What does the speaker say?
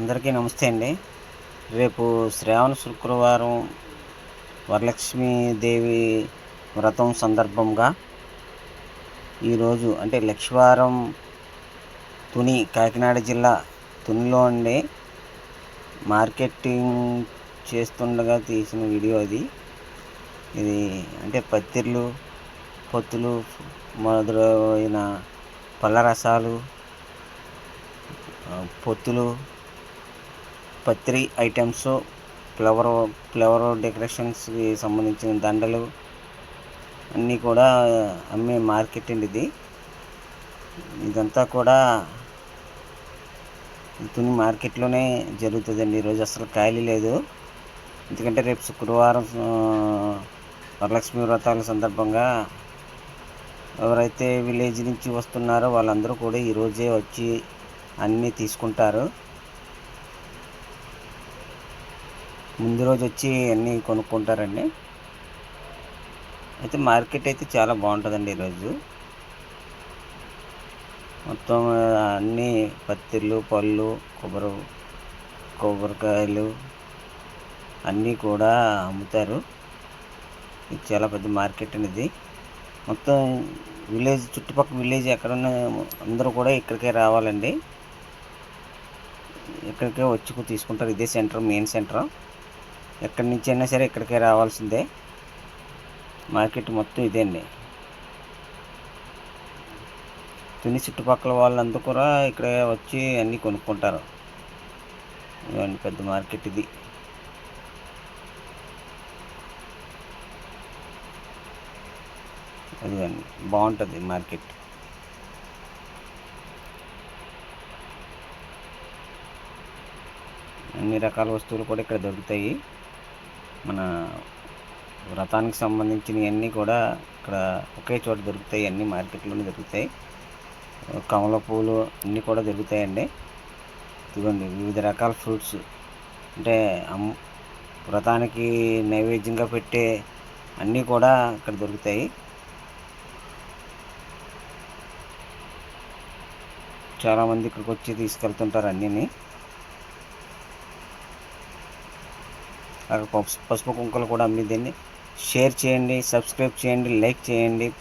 అందరికీ నమస్తే అండి. రేపు శ్రావణ శుక్రవారం వరలక్ష్మీదేవి వ్రతం సందర్భంగా ఈరోజు అంటే లక్ష్వారం తుని కాకినాడ జిల్లా తునిలో ఉండే మార్కెటింగ్ చేస్తుండగా తీసిన వీడియో అది. ఇది అంటే పత్తిర్లు పొత్తులు మొదలైన పళ్ళ రసాలు పొత్తులు పత్రి ఐటమ్స్ ఫ్లవర్ ఫ్లవర్ డెకరేషన్స్కి సంబంధించిన దండలు అన్నీ కూడా అమ్మే మార్కెట్ అండి ఇది. ఇదంతా కూడా తుని మార్కెట్లోనే జరుగుతుందండి. ఈరోజు అసలు ఖాళీ లేదు. ఎందుకంటే రేపు శుక్రవారం వరలక్ష్మి వ్రతాల సందర్భంగా ఎవరైతే విలేజ్ నుంచి వస్తున్నారో వాళ్ళందరూ కూడా ఈరోజే వచ్చి అన్నీ తీసుకుంటారు. ముందు రోజు వచ్చి అన్నీ కొనుక్కుంటారండి. అయితే మార్కెట్ అయితే చాలా బాగుంటుందండి ఈరోజు మొత్తం అన్నీ పత్తిళ్ళు పళ్ళు కొబ్బరి కొబ్బరికాయలు అన్నీ కూడా అమ్ముతారు. ఇది చాలా పెద్ద మార్కెట్ అనేది. మొత్తం విలేజ్ చుట్టుపక్కల విలేజ్ ఎక్కడున్న అందరూ కూడా ఇక్కడికే రావాలండి. ఇక్కడికే వచ్చి తీసుకుంటారు. ఇదే సెంటర్ మెయిన్ సెంటర్. ఎక్కడి నుంచి అయినా సరే ఇక్కడికే రావాల్సిందే. మార్కెట్ మొత్తం ఇదే అండి. తుని చుట్టుపక్కల వాళ్ళందరూ కూడా ఇక్కడ వచ్చి అన్నీ కొనుక్కుంటారు. ఇవన్నీ పెద్ద మార్కెట్ ఇది. అదిగండి బాగుంటుంది మార్కెట్. అన్ని రకాల వస్తువులు కూడా ఇక్కడ దొరుకుతాయి. మన వ్రతానికి సంబంధించినవన్నీ కూడా ఇక్కడ ఒకే చోట దొరుకుతాయి అన్నీ మార్కెట్లోనే దొరుకుతాయి. కమల పూలు అన్నీ కూడా దొరుకుతాయండి. ఇదిగోండి వివిధ రకాల ఫ్రూట్స్. అంటే అమ్ వ్రతానికి నైవేద్యంగా పెట్టే అన్నీ కూడా ఇక్కడ దొరుకుతాయి. చాలామంది ఇక్కడికి వచ్చి తీసుకెళ్తుంటారు అన్నీ పసుపు కుంకులు కూడా దీన్ని. షేర్ చేయండి సబ్స్క్రైబ్ చేయండి లైక్ చేయండి ప్లీజ్